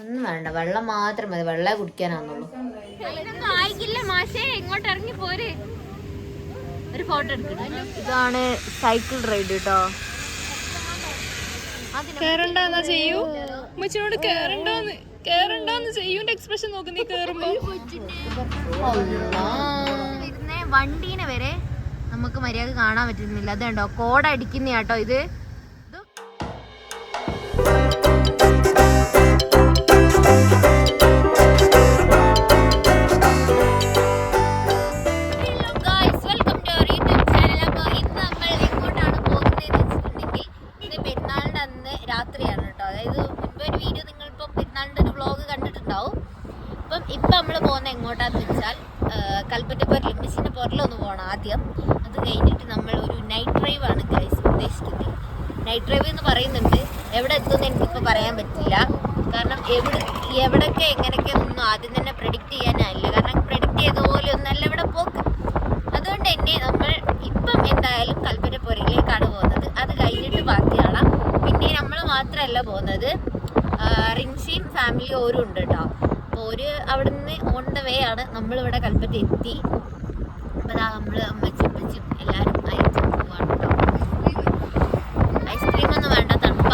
ഒന്നും വേണ്ട. വെള്ളം മാത്രം മതി. വെള്ളം കുടിക്കാനാന്നുള്ളൂ ആയിക്കില്ല മാഷേ. ഇങ്ങോട്ട് ഇറങ്ങി പോരെ. ഒരു ഫോട്ടോ എടുക്കണം ഇതാണ് സൈക്കിൾ റൈഡ് കേട്ടോ കേറണ്ടെന്നാ ചെയ്യൂ? ഉമ്മച്ചിനോട് കേറണ്ടോന്ന്. കേറണ്ടോന്ന് ചെയ്യൂന്റെ എക്സ്പ്രഷൻ നോക്ക് നീ കേറുമ്പോ. വണ്ടീനെ വരെ നമുക്ക് മര്യാദ കാണാൻ പറ്റുന്നില്ല. അതുണ്ടോ കോടടിക്കുന്ന കേട്ടോ ഇത്. എവിടൊക്കെ എങ്ങനെയൊക്കെ ഒന്നും ആദ്യം തന്നെ പ്രഡിക്റ്റ് ചെയ്യാനായില്ല കാരണം പ്രഡിക്റ്റ് ചെയ്ത പോലെ ഒന്നല്ല ഇവിടെ പോക്ക്. അതുകൊണ്ട് തന്നെ നമ്മൾ ഇപ്പം എന്തായാലും കൽപ്പറ്റപ്പുരയിലേക്കാണ് പോകുന്നത്. അത് കഴിഞ്ഞിട്ട് ബാക്കി കാണാം. പിന്നെ നമ്മൾ മാത്രമല്ല പോകുന്നത് റിൻസിയും ഫാമിലി ഓരും ഉണ്ട് കേട്ടോ. അപ്പോൾ ഒരു നിന്ന് ഓൺ ദ വേ ആണ് നമ്മളിവിടെ കൽപ്പറ്റ എത്തി. അപ്പോൾ അതാ നമ്മൾ അമ്മച്ചും അമ്മച്ചും എല്ലാവരും അയച്ചു പോവാണ് കേട്ടോ. ഐസ്ക്രീം ഒന്നും വേണ്ട തണുപ്പ.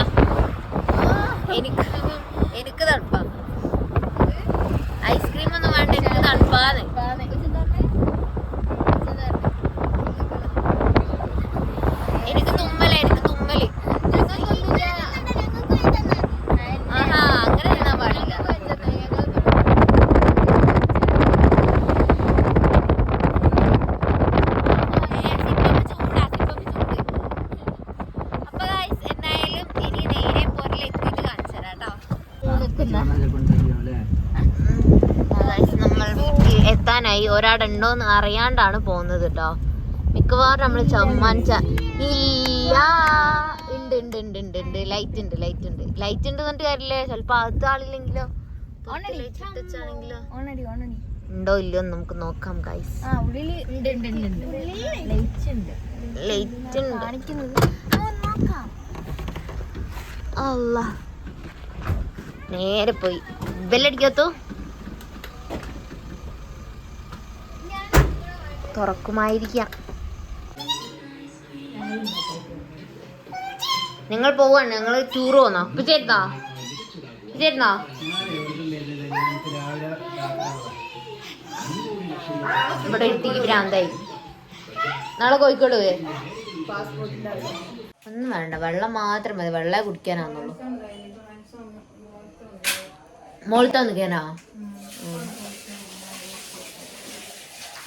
എനിക്ക് തണുപ്പാ ഐസ്ക്രീം ഒന്നും വേണ്ട എനിക്ക് തണുപ്പാന്ന് എനിക്ക് തുമ്മല എനിക്ക് തുമ്മൽ ആഹാ അങ്ങനെ തിന്നാൻ പാടില്ല അപ്പൊ guys, എന്തായാലും ഇനി നേരെ പൊരലെത്തിയിട്ട് കാണിച്ചു തരാം കേട്ടോ നമ്മൾ വീട്ടിൽ എത്താനായി ഒരാടുണ്ടോന്ന് അറിയാണ്ടാണ് പോകുന്നത് കേട്ടോ മിക്കവാറും നമ്മൾ ചമ്മാനിച്ച ഇല്ല. ഉണ്ട് ഉണ്ട് ഉണ്ട് ഉണ്ട് ഉണ്ട്. ലൈറ്റ് ഉണ്ട് ലൈറ്റ് ഉണ്ട്. ലൈറ്റ് ഉണ്ട് എന്നിട്ട് കാര്യമില്ലേ. ചിലപ്പോ അകത്ത് ആളില്ലെങ്കിലോ? ആണെങ്കിലോ ഉണ്ടോ ഇല്ലയോ എന്ന് നമുക്ക് നോക്കാം ഗൈസ് ലൈറ്റ് ഉണ്ട് അല്ല നേരെ പോയി. ബെല്ലടിക്കത്തു? തുറക്കുമായിരിക്കാം. നിങ്ങൾ പോവാണ്. ഞങ്ങൾ ടൂർ പോന്നോ. ഇപ്പൊ ചേരുന്നാ ചേരുന്നാ ഇവിടെ ഇട്ടിക്ക് ഭ്രാന്തായി. നാളെ കോഴിക്കോട് പോയേ? ഒന്നും വേണ്ട. വെള്ളം മാത്രം മതി. വെള്ളം കുടിക്കാനാന്നുള്ളൂ മോളത്തെ നിൽക്കാനാ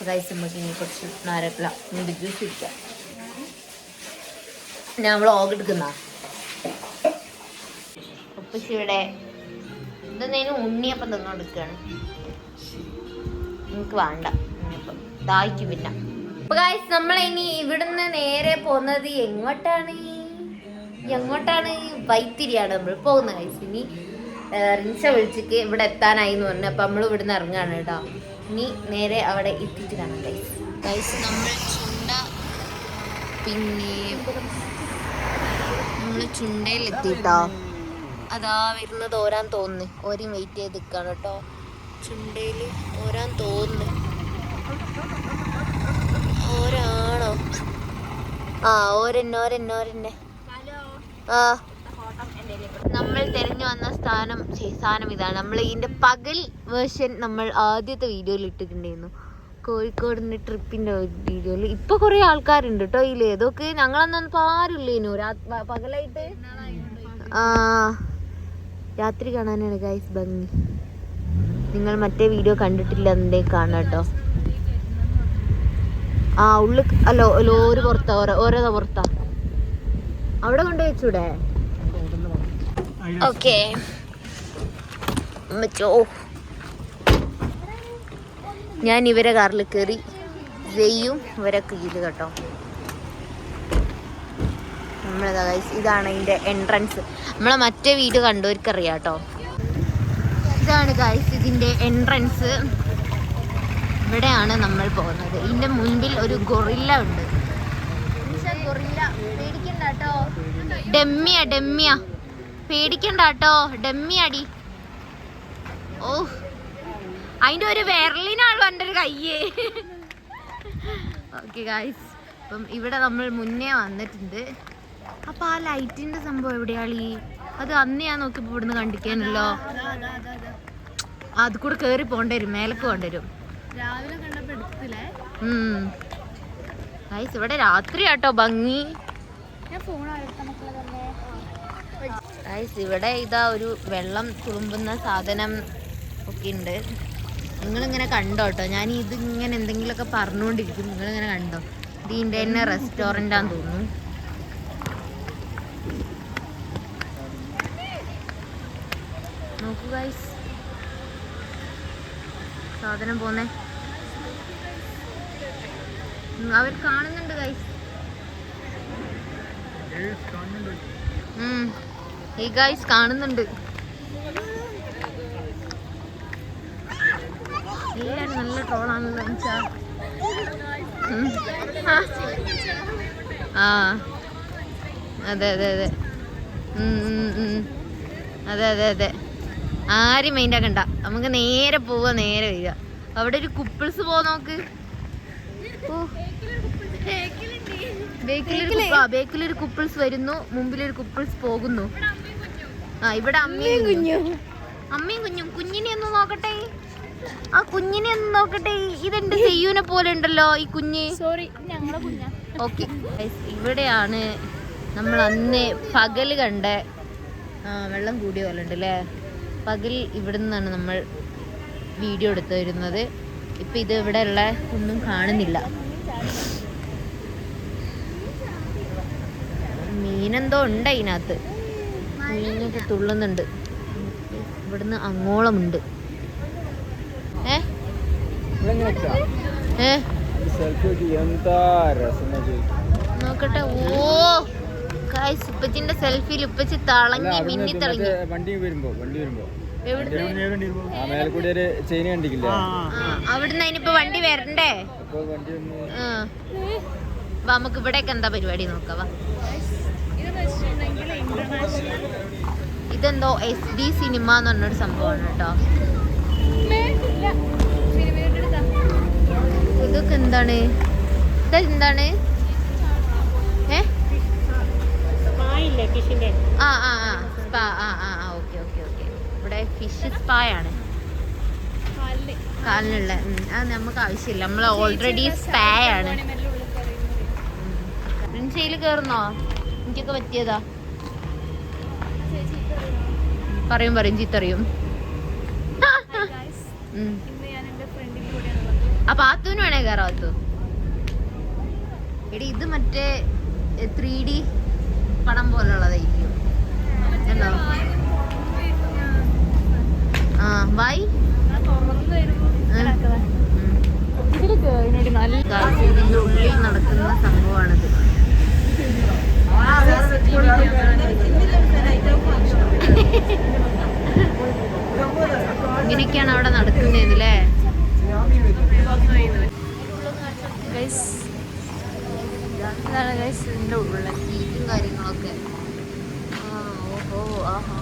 റൈസ് നമുക്ക് ഇനി കുറച്ച് നാരപ്പല മുന്തി ജ്യൂസ് കുടിക്കാം ഞാൻ നമ്മൾ ഓഗ് എടുക്കുന്ന ഉപ്പച്ചിയുടെ ഇതെന്തേലും ഉണ്ണിയപ്പം തന്നോണ്ടിരിക്കുകയാണ് എനിക്ക് വേണ്ട ഉണ്ണിയപ്പം ദാഹിക്കും പിന്നെ അപ്പൊ ഗായ്സ് നമ്മൾ ഇനി ഇവിടുന്ന് നേരെ പോകുന്നത് എങ്ങോട്ടാണ്? എങ്ങോട്ടാണ്? വൈത്തിരിയാണ് നമ്മൾ പോകുന്നത് ഗായ്സ് ഇനി ആ, റിൻഷ വിളിച്ചിട്ട് ഇവിടെ എത്താനായി എന്ന് പറഞ്ഞു. അപ്പൊ നമ്മൾ ഇവിടുന്ന് ഇറങ്ങുകയാണ് കേട്ടോ. ഇനി നേരെ അവിടെ എത്തിയിട്ട് കാണാം ഗൈസ് നമ്മൾ ചുണ്ട പിന്നെ നമ്മൾ ചുണ്ടയിൽ എത്തിട്ടോ അതാ വരുന്നത് ഓരാൻ തോന്നുന്നു. ഓരും വെയിറ്റ് ചെയ്ത് നിൽക്കാണ് കേട്ടോ. ചുണ്ടയിൽ ഓരാൻ തോന്നുന്നു. ഓരാണോ? ആ ഓരെന്നെ. ആ. തിരഞ്ഞു വന്ന സ്ഥാനം സ്ഥാനം ഇതാണ്. നമ്മൾ ഇതിന്റെ പകൽ വേർഷൻ നമ്മൾ ആദ്യത്തെ വീഡിയോയിൽ ഇട്ടിട്ടുണ്ടായിരുന്നു. കോഴിക്കോട് നിന്ന് ട്രിപ്പിന്റെ വീഡിയോയിൽ ഇപ്പൊ കുറേ ആൾക്കാരുണ്ട് കേട്ടോ ഇതിൽ ഇതൊക്കെ ഞങ്ങളന്നൊന്നും ആരുമില്ലേനു പകലായിട്ട് ആ രാത്രി കാണാനാണ് ഗൈസ് ഭംഗി. നിങ്ങൾ മറ്റേ വീഡിയോ കണ്ടിട്ടില്ല എന്തേ കാണാം കേട്ടോ ആ ഉള്ളു അല്ലോ ലോറി പുറത്താ ഓരോ ഓരോ പുറത്താ അവിടെ കൊണ്ടുപോയി ഓക്കെ ഞാൻ ഇവരെ കാറിൽ കയറി ജയ്യും ഇവരൊക്കെ ഇത് കേട്ടോ. നമ്മളതാ ഗൈസ് ഇതാണ് ഇതിന്റെ എൻട്രൻസ് നമ്മളെ മറ്റേ വീട് കണ്ടവർക്കറിയാം കേട്ടോ ഇതാണ് ഗൈസ് ഇതിന്റെ എൻട്രൻസ് ഇവിടെയാണ് നമ്മൾ പോകുന്നത്. ഇതിന്റെ മുൻപിൽ ഒരു ഗൊറില്ല ഉണ്ട്. ഗൊറില്ല. പേടിക്കണ്ട കേട്ടോ. ഡെമ്മിയ ഡെമ്മിയ. പേടിക്കണ്ട കേട്ടോ അടി. ഓ അതിന്റെ ഒരു വിരലിനാണല്ലോ എന്റെ ഒരു കയ്യേ. ഓക്കെ ഗായ്സ് അപ്പം ഇവിടെ നമ്മൾ മുന്നേ വന്നിട്ടുണ്ട്. അപ്പൊ ആ ലൈറ്റിന്റെ സംഭവം എവിടെയാളി? അത് അന്ന് ഞാൻ നോക്കിയപ്പോ ഇവിടുന്ന് കണ്ടിക്കാനല്ലോ അത് കൂടെ കേറി പോകേണ്ടി വരും മേലേക്ക് എടുത്തില്ലേ? ഗൈസ് ഇവിടെ രാത്രി ആട്ടോ ഭംഗി. ഞാൻ ഫോൺ ഗൈസ് ഇവിടെ ഇതാ ഒരു വെള്ളം തുളുമ്പുന്ന സാധനം ഒക്കെ ഉണ്ട്. നിങ്ങളിങ്ങനെ കണ്ടോ കേട്ടോ ഞാൻ ഇത് ഇങ്ങനെ എന്തെങ്കിലുമൊക്കെ പറഞ്ഞുകൊണ്ടിരിക്കും. നിങ്ങളിങ്ങനെ കണ്ടോ? ഇത് ഇതിന്റെ തന്നെ റെസ്റ്റോറന്റാന്ന് തോന്നുന്നു. നോക്കൂ ഗൈസ് സാധനം പോന്നേ. അവർ കാണുന്നുണ്ട് ഗൈസ് ഈ ഗൈസ് കാണുന്നുണ്ട്. എല്ലാരും നല്ല ട്രോളാണല്ലോ. ആ. അതെ അതെ അതെ. അതെ അതെ അതെ. ആരും മൈൻഡ് ആക്കണ്ട. നമുക്ക് നേരെ പോവാ നേരെ വരിക. അവിടെ ഒരു കുപ്പിൾസ് പോ നോക്ക്. ബേക്കിലൊരു കുപ്പിൾസ് വരുന്നു മുമ്പിലൊരു കുപ്പിൾസ് പോകുന്നു. ആ ഇവിടെ അമ്മയും കുഞ്ഞും. അമ്മയും കുഞ്ഞും. കുഞ്ഞിനെ ഒന്ന് നോക്കട്ടെ. ആ കുഞ്ഞിനെ ഒന്ന് നോക്കട്ടെ. ഇതെന്റെ ചെയ്യൂനെ പോലെ ഉണ്ടല്ലോ ഈ കുഞ്ഞ്? സോറി ഞങ്ങളെ കുഞ്ഞാ. ഓക്കെ. ഇവിടെയാണ് നമ്മൾ അന്ന് പകൽ കണ്ട വെള്ളം കൂടിയ പോലെ ഉണ്ട് അല്ലേ പകൽ ഇവിടെ നിന്നാണ് നമ്മൾ വീഡിയോ എടുത്തു വരുന്നത്. ഇപ്പൊ ഇത് ഇവിടെ ഉള്ള ഒന്നും കാണുന്നില്ല. മീനെന്തോ ഉണ്ട് അതിനകത്ത്. മീനൊക്കെ തുള്ളുന്നുണ്ട്. ഇവിടുന്ന് അങ്ങോളമുണ്ട്. ഏ? നോക്കട്ടെ. ഓ ഗായ്സ് ഉപ്പച്ചിന്റെ സെൽഫിയിൽ ഉപ്പച്ചി തളങ്ങി മിന്നി തളങ്ങി വണ്ടി വരുമ്പോ വണ്ടി വരുമ്പോ. അവിടുന്ന് അതിനിപ്പോ വണ്ടി വരണ്ടേ? അപ്പൊ വണ്ടി വന്നു ആ. വാ നമുക്ക് ഇവിടെയൊക്കെ എന്താ പരിപാടി നോക്കാം ഇതെന്തോ എസ് ഡി സിനിമ എന്ന് പറഞ്ഞൊരു സംഭവമാണ് കേട്ടോ ഇതൊക്കെ എന്താണ് ഇതെന്താണ് ആ ആ ആ ആ ആ ഇവിടെ ഫിഷ് സ്പായാണ് ആണ് കാലിനുള്ള അത് നമുക്ക് ആവശ്യമില്ല നമ്മൾ ഓൾറെഡി സ്പാ ആണ് കയറുന്നോ എനിക്കൊക്കെ പറ്റിയതാ പറയും പറയും ചീത്തറിയും അപ്പൊ ആത്തുവിന് വേണേ കയറാം ആത്തു എടി ഇത് മറ്റേ ത്രീ ഡി പടം പോലുള്ളതായിരിക്കും. ഹലോ ആ ബൈ ഇതിന്റെ ഉള്ളിൽ നടക്കുന്ന സംഭവമാണിത്. ഇങ്ങനെയൊക്കെയാണ് അവിടെ നടക്കുന്നത് അല്ലേ ഇതാണ് ഗൈസ് ഇതിന്റെ ഉള്ളിൽ സീറ്റും കാര്യങ്ങളൊക്കെ. ആ ഓഹോ ആഹാ.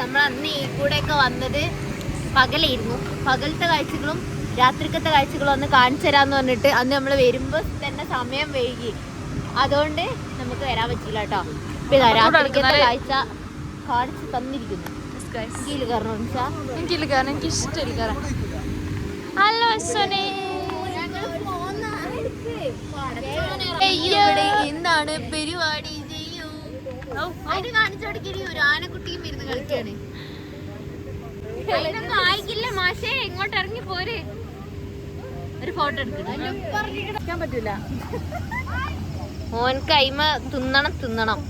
നമ്മൾ അന്ന് ഈ കൂടെയൊക്കെ വന്നത് പകലായിരുന്നു. പകലത്തെ കാഴ്ചകളും രാത്രിക്കത്തെ കാഴ്ചകളും ഒന്ന് കാണിച്ചു തരാന്ന് പറഞ്ഞിട്ട് അന്ന് നമ്മൾ വരുമ്പോൾ തന്നെ സമയം വൈകി. അതുകൊണ്ട് നമുക്ക് വരാൻ പറ്റില്ല കേട്ടോ. രാത്രിക്കത്തെ കാഴ്ച കാണിച്ചു തന്നിരിക്കുന്നു. എനിക്ക് ഇഷ്ടമില്ല ഹലോ എന്താണ് പരിപാടി. ചെയ്യൂ അതിന് ഒരു ആനക്കുട്ടിയും ഇരുന്ന് കളിക്കാണ്. അതിനൊന്നും ആയിക്കില്ല മാഷേ ഇങ്ങോട്ട് ഇറങ്ങി പോര്. ഒരു ഫോട്ടോ എടുക്കണം പറ്റൂല. ഓൻ കൈമ തിന്നണം തിന്നണം.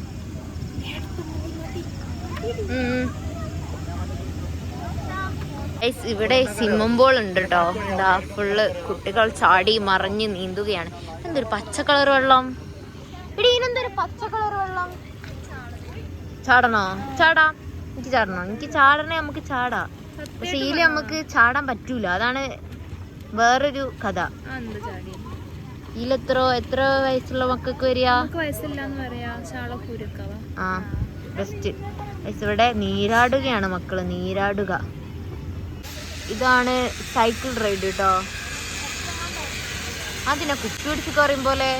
ഇവിടെ സിമ്മം ബോൾ ഉണ്ട് കേട്ടോ എന്താ ഫുള്ള് കുട്ടികൾ ചാടി മറിഞ്ഞ് നീന്തുകയാണ്. എന്തൊരു പച്ച കളർ വെള്ളം. എടി ഇതിനെന്തൊരു പച്ച കളർ വെള്ളം? ചാടണോ? ചാടാ. എനിക്ക് ചാടണോ? എനിക്ക് ചാടണേ നമുക്ക് ചാടാം. പക്ഷെ നമുക്ക് ചാടാൻ പറ്റൂല. അതാണ് വേറൊരു കഥ. ചാടി? ഇതിലെത്ര എത്ര വയസ്സുള്ള മക്കൾക്ക് വരിക? ആ ബെസ്റ്റ് ഇവിടെ നീരാടുകയാണ് മക്കൾ. നീരാടുക. ഇതാണ് സൈക്കിൾ റൈഡ് കേട്ടോ അതിനെ കുപ്പി പിടിച്ച് കയറും പോലെ.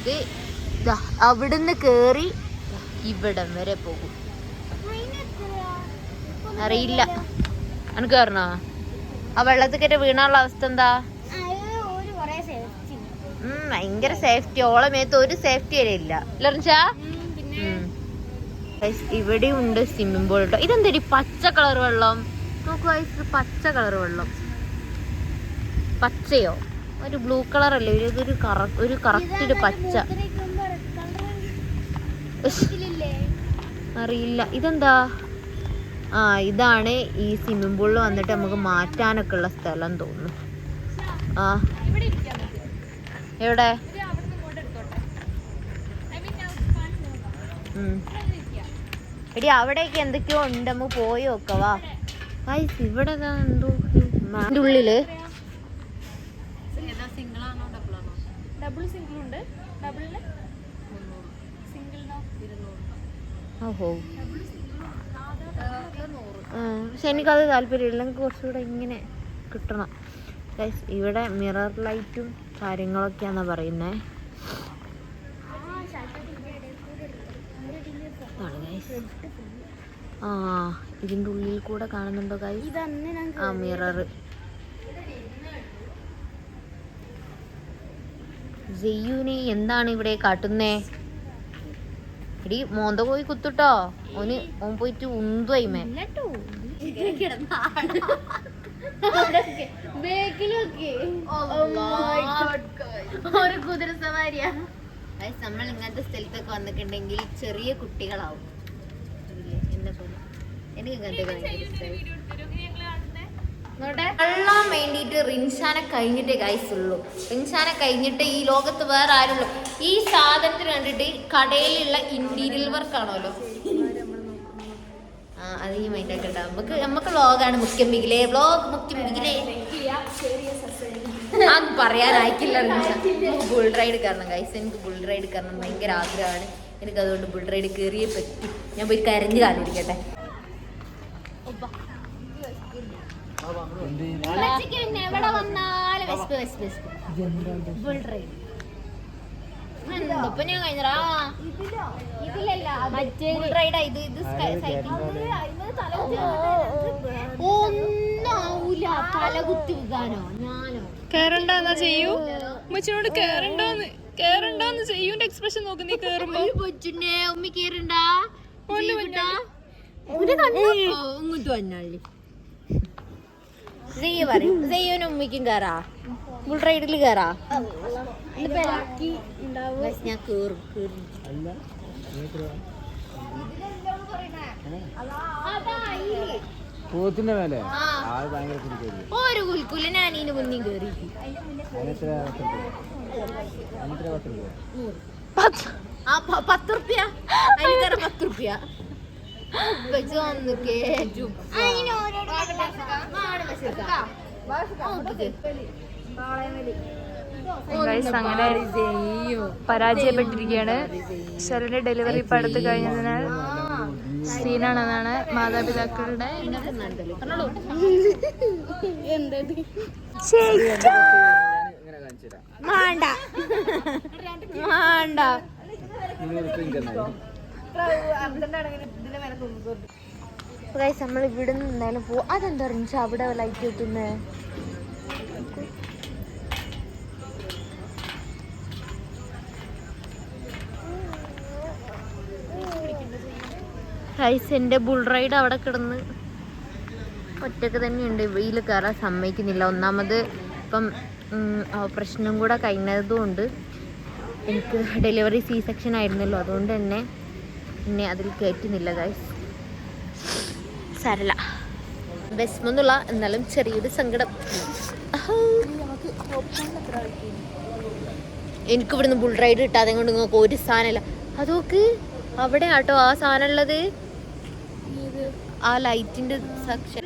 ഇത് അവിടുന്ന് കേറി ഇവിടം വരെ പോകും. അറിയില്ല. അനക്ക് കയറണോ ആ വെള്ളത്തിൽ കയറ്റി വീണാനുള്ള അവസ്ഥ എന്താ? ഭയങ്കര സേഫ്റ്റി ഓളെ മേത്ത് ഒരു സേഫ്റ്റി വരെ ഇല്ല. ലറിച്ചാ ഇവിടെ ഉണ്ട് സ്വിമ്മിംഗ് പൂൾ കേട്ടോ ഇതെന്തൊരു പച്ച കളർ വെള്ളം? നോക്കൂ പച്ച കളർ വെള്ളം. പച്ചയോ? ഒരു ബ്ലൂ കളർ അല്ലേ? ഒരു ഇതൊരു ഒരു കറക്റ്റ് ഒരു പച്ച. അറിയില്ല. ഇതെന്താ? ആ ഇതാണ് ഈ സ്വിമ്മിംഗ് പൂളിൽ വന്നിട്ട് നമുക്ക് മാറ്റാനൊക്കെ ഉള്ള സ്ഥലം തോന്നുന്നു. ആ. എവിടെ? എടി അവിടേക്ക് എന്തൊക്കെയോ ഉണ്ട്. നമുക്ക് പോയി നോക്കവാ. ഗൈസ് ഇവിടെ എന്തോ അതിന്റെ ഉള്ളിൽ. ഡബിൾ സിംഗിൾ ഉണ്ട്. ഡബിളിന് സിംഗിളിനോ ഓഹോ. പക്ഷെ എനിക്കത് താല്പര്യമില്ല. എനിക്ക് കുറച്ചുകൂടെ ഇങ്ങനെ കിട്ടണം. ഇവിടെ മിറർ ലൈറ്റും കാര്യങ്ങളൊക്കെയാണെന്ന് പറയുന്നേ. ആണ് guys. ആ ഇതിന്റെ ഉള്ളിൽ കൂടെ കാണുന്നുണ്ടോ ഗൈസ് ആ മിറർ ജയ്യുനെ എന്താണ് ഇവിടെ കാട്ടുന്നേ? എടി മോന്ത പോയി കുത്തുട്ടോ. ഓന് ഓൻ പോയിട്ട് ഉന്തുമേ ഒരു കുതിര സവാരിയാ നമ്മൾ ഇങ്ങനത്തെ സ്ഥലത്തൊക്കെ വന്നിട്ടുണ്ടെങ്കിൽ ചെറിയ കുട്ടികളാവും? എന്നെ പോലെ എനിക്ക് ഇങ്ങനത്തെ വെള്ളം വേണ്ടിയിട്ട് റിൻഷാനെ കഴിഞ്ഞിട്ടേ ഉള്ളൂ. റിൻഷാനെ കഴിഞ്ഞിട്ട് ഈ ലോകത്ത് വേറെ ആരുള്ളൂ ഈ സാധനത്തിന് കണ്ടിട്ട് കടയിലുള്ള ഇന്റീരിയൽ വർക്ക് ആണല്ലോ. ആ അത് ഈ മൈൻഡ് ഒക്കെ ഉണ്ടാവും നമുക്ക് നമുക്ക് വ്ളോഗാണ് മുഖ്യം മികിലേ വ്ളോഗ് മുഖ്യം മികിലേ അത് പറയാനായിക്കില്ല നമുക്ക് ബുൾ റൈഡ് കയറണം ഗൈസ് എനിക്ക് ബുൾ റൈഡ് കയറണം ഭയങ്കര ആഗ്രഹമാണ്. എനിക്ക് അതുകൊണ്ട് ബുൾ റൈഡ് കയറിയേ പറ്റി. ഞാൻ പോയി കരഞ്ഞ് കാലിരിക്കട്ടെ ഉമ്മച്ചിക്ക് പിന്നെ എവിടെ വന്നാലും വെസ്പ് വെസ്പ് വെസ്പ് ബുൾ റൈഡ് എന്തപ്പോ ഞാൻ കഴിഞ്ഞാ ഇതിലല്ല മറ്റേ റൈഡാ ഇത് ഇത് ഒന്നും ആവൂല. തല കുത്തി വിൽക്കാനോ ഞാനോ? കേറണ്ടെന്നാ ചെയ്യൂ? ഉമ്മച്ചിനോട് കേറണ്ടോന്ന്. കേറണ്ടോന്ന് ചെയ്യൂന്റെ എക്സ്പ്രഷൻ നോക്ക് നീ കേറുമ്പോ. ഒരു കൊച്ചുന്നെ ഉമ്മി കേറുണ്ടാ? ഇങ്ങോട്ട് വന്നാളി സെയ്യ പറയും? ഉമ്മിക്കും കേറാ? ഫുൾ റൈഡിൽ കേറാ? ഞാൻ കേറും കേറും. പോത്തിന്റെ മേലെ? ഒരു കുൽക്കുല ഇതിന് മുന്നിൽ അതിനെത്ര പത്ത് റുപ്യ അതിന് കയറി പത്ത് റുപ്യ വെച്ച് വന്ന് കേറ്റും ഗൈസ് അങ്ങനെ പരാജയപ്പെട്ടിരിക്കുകയാണ് ശരണ്യ ഡെലിവറി ഇപ്പൊ അടുത്ത് കഴിഞ്ഞതിനാൽ സീനാണെന്നാണ് മാതാപിതാക്കളുടെ വേണ്ട വേണ്ട ഗൈസ് നമ്മൾ ഇവിടെ നിന്ന് എന്തായാലും പോ അതെന്താ റിൻഷ അവിടെ ലൈറ്റ് കിട്ടുന്നേ. ഗൈസ് എന്റെ ബുൾ റൈഡ് അവിടെ കിടന്ന് ഒറ്റയ്ക്ക് തന്നെയുണ്ട്. വെയിൽ കയറാൻ സമ്മതിക്കുന്നില്ല. ഒന്നാമത് ഇപ്പം പ്രശ്നം കൂടെ കഴിഞ്ഞതുകൊണ്ട് എനിക്ക് ഡെലിവറി സി സെക്ഷൻ ആയിരുന്നല്ലോ. അതുകൊണ്ട് തന്നെ എന്നെ അതിൽ കയറ്റുന്നില്ല ഗൈസ് സരള വിഷമൊന്നുമില്ല എന്നാലും ചെറിയൊരു സങ്കടം. എനിക്ക് ഇവിടുന്ന് ബുൾ റൈഡ് കിട്ടാതെ കൊണ്ട് നിങ്ങൾക്ക് ഒരു സാധനമില്ല. അതൊക്കെ അവിടെ ആട്ടോ ആ സാധനം ഉള്ളത് ആ ലൈറ്റിന്റെ സെക്ഷൻ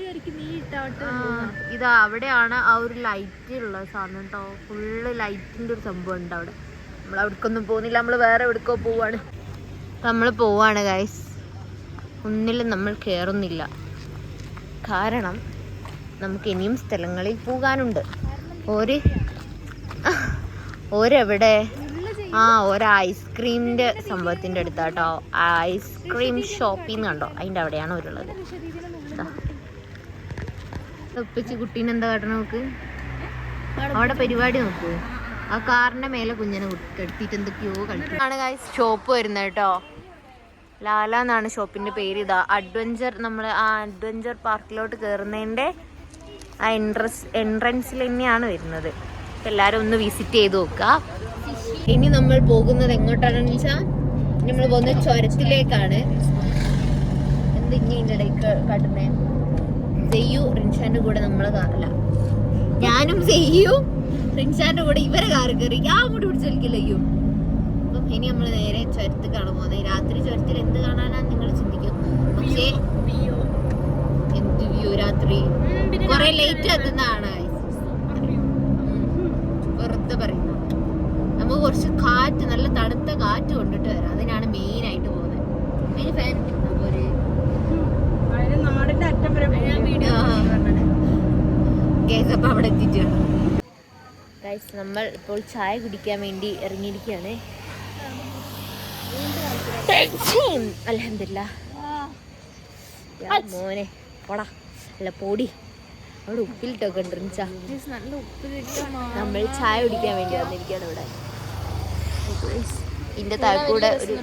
ഇതാ അവിടെയാണ് ആ ഒരു ലൈറ്റ് ഉള്ള സാധനം കേട്ടോ ഫുള്ള് ലൈറ്റിന്റെ ഒരു സംഭവം ഉണ്ട് അവിടെ. നമ്മൾ അവിടേക്കൊന്നും പോകുന്നില്ല നമ്മൾ വേറെ എവിടേക്കോ പോവാണ്. നമ്മൾ പോവാണ് ഗൈസ് ഒന്നിലും നമ്മൾ കയറുന്നില്ല കാരണം നമുക്ക് ഇനിയും സ്ഥലങ്ങളിൽ പോകാനുണ്ട്. ഒരു ഒരെവിടെ? ആ ഒരു ഐസ്ക്രീമിന്റെ സംഭവത്തിന്റെ അടുത്താട്ടോ. ഐസ്ക്രീം ഷോപ്പിൽ നിന്ന് കണ്ടോ? അതിന്റെ അവിടെയാണ് ഒരുള്ളത് ഒപ്പിച്ച് കുട്ടീനെ എന്താ കാട്ടണം നോക്ക് അവിടെ പരിപാടി നോക്കൂ. ആ കാറിന്റെ മേലെ കുഞ്ഞിനെ കെട്ടിട്ട് എന്തൊക്കെയോ ആണ് ഗൈസ് ഷോപ്പ് വരുന്നത് കേട്ടോ. ലാല എന്നാണ് ഷോപ്പിന്റെ പേര്. ഇതാ അഡ്വഞ്ചർ നമ്മൾ ആ അഡ്വഞ്ചർ പാർക്കിലോട്ട് കയറുന്നതിന്റെ ആ എൻട്രസ് എൻട്രൻസിൽ തന്നെയാണ് വരുന്നത്. എല്ലാവരും ഒന്ന് വിസിറ്റ് ചെയ്ത് നോക്കുക ഇനി നമ്മൾ പോകുന്നത് എങ്ങോട്ടാണെന്ന് വെച്ചാൽ നമ്മൾ പോകുന്ന ചുരത്തിലേക്കാണ്. എന്ത് ഇനി ഇടയിൽ കാട്ടുന്നേ? സെയ്യു റിൻഷാന്റെ കൂടെ നമ്മളെ കാറില്ല ഞാനും സെയ്യു റിൻഷാന്റെ കൂടെ ഇവരെ കാറ് കയറി. ഞാൻ അങ്ങോട്ട് പിടിച്ച് വലിക്കില്ലയ്യോ അപ്പം ഇനി നമ്മൾ നേരെ ചുരത്ത് കാണാൻ പോകുന്നത്. രാത്രി ചുരത്തിൽ എന്ത് കാണാനാന്ന് നിങ്ങൾ ചിന്തിക്കും? പക്ഷേ എന്ത് വ്യൂ രാത്രി? കൊറേ ലേറ്റ് എത്തുന്നതാണ് വെറുതെ പറയുന്നു. നമുക്ക് കുറച്ച് കാറ്റ് നല്ല തണുത്ത കാറ്റ് കൊണ്ടിട്ട് വരാം. അതിനാണ് മെയിൻ ആയിട്ട് പോകുന്നത്. മെയിൻ ഫാൻ ഒരു നാടിന്റെ അറ്റം വരെ ഗൈസ് അപ്പം അവിടെ എത്തിയിട്ടാണ് ഗൈസ് നമ്മൾ ഇപ്പോൾ ചായ കുടിക്കാൻ വേണ്ടി ഇറങ്ങിയിരിക്കുകയാണ്. അലഹമില്ല മോനെ പോടാ. അല്ല പൊടി. അവിടെ ഉപ്പിലിട്ടൊക്കെ ഉണ്ട് നമ്മൾ ചായ കുടിക്കാൻ വേണ്ടി വന്നിരിക്കുകയാണ് ഇവിടെ. ഇതിന്റെ താഴെക്കൂടെ ഒരു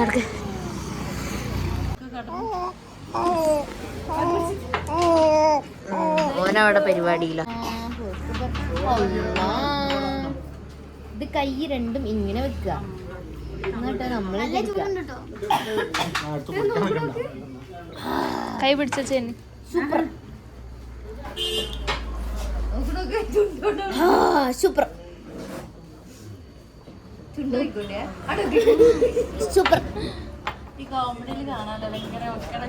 നടക്ക്. പരിപാടിയില്ല ഇത് കൈ രണ്ടും ഇങ്ങനെ വെക്കുക. എന്നിട്ട് നമ്മൾ കൈ പിടിച്ച സൂപ്പർ. സൂപ്പർ. സൂപ്പർ. ഈ കോമഡിയിൽ കാണാലോ ഭയങ്കര മക്കളെ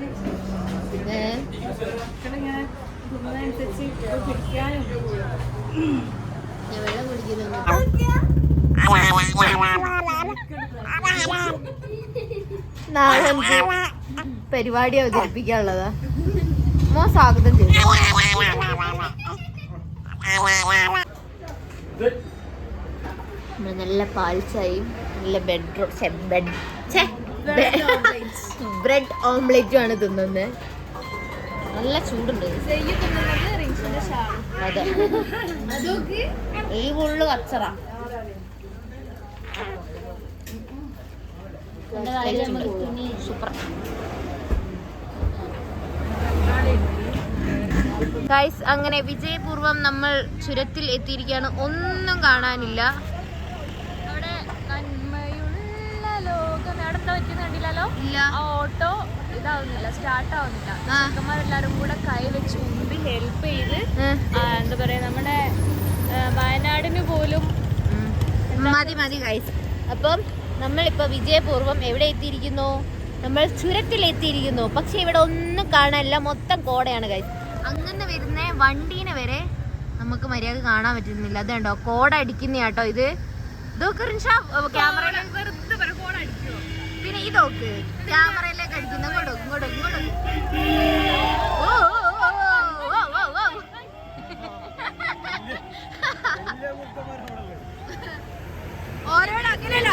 മക്കളിങ്ങനെ തിന്നനുസരിച്ച് പിടിക്കാനും വെള്ളം കുടിക്കുന്നു നാളെ നമുക്ക് പരിപാടി അവതരിപ്പിക്കാനുള്ളതാ. മോ സ്വാഗതം ചെയ്തു. നല്ല പാൽ ചായയും നല്ല ബെഡ് ബെഡ് ബ്രെഡ്. ഓംലെറ്റും ആണ് തിന്നുന്നത് നല്ല ചൂടുണ്ട്. അതെ. ഈ ഉള്ളു കച്ചറ. സൂപ്പർ ഗൈസ് അങ്ങനെ വിജയപൂർവം നമ്മൾ ചുരത്തിൽ എത്തിയിരിക്കുകയാണ്. ഒന്നും കാണാനില്ല. അവിടെ നന്മയുള്ള ലോകം. നടത്ത പറ്റുന്നുണ്ടല്ലോ ഓട്ടോ ഇതാവുന്നില്ല സ്റ്റാർട്ട് ആവുന്നില്ല. ചെക്കന്മാരെല്ലാരും കൂടെ കൈ വെച്ച് മുമ്പിൽ ഹെൽപ്പ് ചെയ്ത് എന്താ പറയാ നമ്മുടെ വയനാടിന് പോലും മതി മതി ഗൈസ് അപ്പം നമ്മളിപ്പോ വിജയപൂർവം എവിടെ എത്തിയിരിക്കുന്നു? നമ്മൾ ചുരത്തിൽ എത്തിയിരിക്കുന്നു പക്ഷെ ഇവിടെ ഒന്നും കാണാനില്ല. മൊത്തം കോടയാണ് കൈ അങ്ങനെ വരുന്ന വണ്ടീനെ വരെ നമുക്ക് മര്യാദ കാണാൻ പറ്റുന്നില്ല. അത് കണ്ടോ? കോട അടിക്കുന്ന കേട്ടോ ഇത്. അടിക്കുമോ പിന്നെ ഇതോക്ക്. ക്യാമറയിലേക്ക് അടിക്കുന്ന ഇങ്ങോട്ടും ഇങ്ങോട്ടും ഇങ്ങോട്ടും ഓ, ഓ, ഓ, ഓ, ഓ, ഓ, ഓ. ഓരോട് അങ്ങനെയല്ല.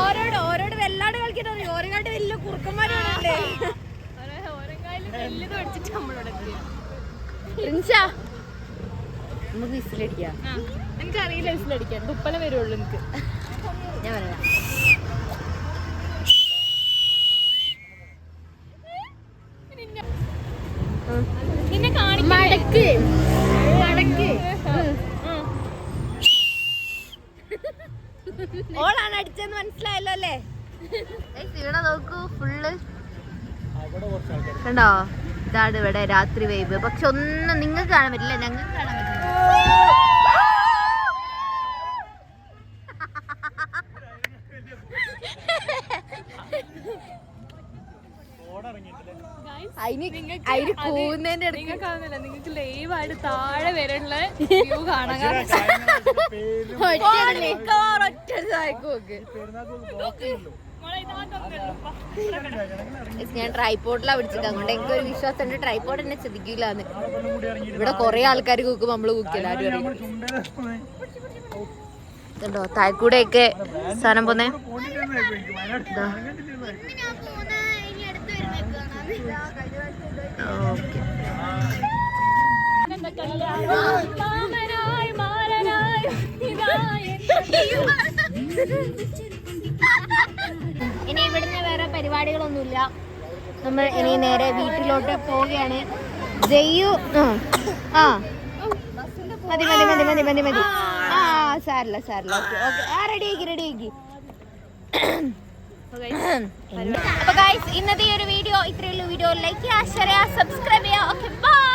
ഓരോട് ഓരോട് വെല്ലാട് കളിക്കട്ടെ ഓരോട് വലിയ കുറുക്കന്മാരുണ്ട് നമുക്ക് വിസിലടിക്കാം. ആ എനിക്കറിയില്ല വിസിലടിക്കാൻ. തുപ്പല വരുള്ളൂ എനിക്ക്. ഞാൻ പറയാം നിന്നെ കാണിക്കാൻ മടക്ക് മടക്ക് ഓളാണ് അടിച്ചെന്ന് മനസ്സിലായല്ലോ അല്ലേ ഗയ്സ്, ഇവിടെ നോക്കൂ ഫുള്ള് കണ്ടോ? ഇതാണ് ഇവിടെ രാത്രി വൈബ്. പക്ഷെ ഒന്നും നിങ്ങൾക്ക് കാണാൻ പറ്റില്ല ഞങ്ങൾക്ക് കാണാൻ പറ്റില്ല. അതിന് കൂന്നതിന്റെ കാണുന്നില്ല. നിങ്ങൾക്ക് ലൈവ് ആയിട്ട് താഴെ വരെയുള്ള വ്യൂ കാണാൻ ഒറ്റ ഒറ്റ ഞാൻ ട്രൈപ്പോർട്ടിലാ പിടിച്ചത്. അതുകൊണ്ട് എനിക്ക് ഒരു വിശ്വാസം ഉണ്ട്. ട്രൈപ്പോർട്ട് എന്നെ ശ്രദ്ധിക്കില്ലാന്ന് ഇവിടെ കൊറേ ആൾക്കാർ കൂക്കും നമ്മൾ കൂക്കില്ല. ആരും അറിയില്ല. ഒക്കെ താഴ്ക്കൂടെയൊക്കെ സാധനം പോന്നെ. ഓക്കേ. ഇനി ഇവിടുന്ന് വേറെ പരിപാടികളൊന്നുമില്ല. നമ്മൾ ഇനി നേരെ വീട്ടിലോട്ട് പോവുകയാണ്. ജയ്യു ആ. ആ. മതി മതി മതി മതി മതി മതി. ആ സാരില്ല സാരില്ല. Okay okay. ആ റെഡി ആക്കി റെഡി ആക്കി. അപ്പൊ ഗൈസ് ഇന്നത്തെ ഈ ഒരു വീഡിയോ ഇത്രയുള്ള വീഡിയോ ലൈക്ക് ചെയ്യുക ഷെയർ ചെയ്യുക സബ്സ്ക്രൈബ് ചെയ്യുക. Okay bye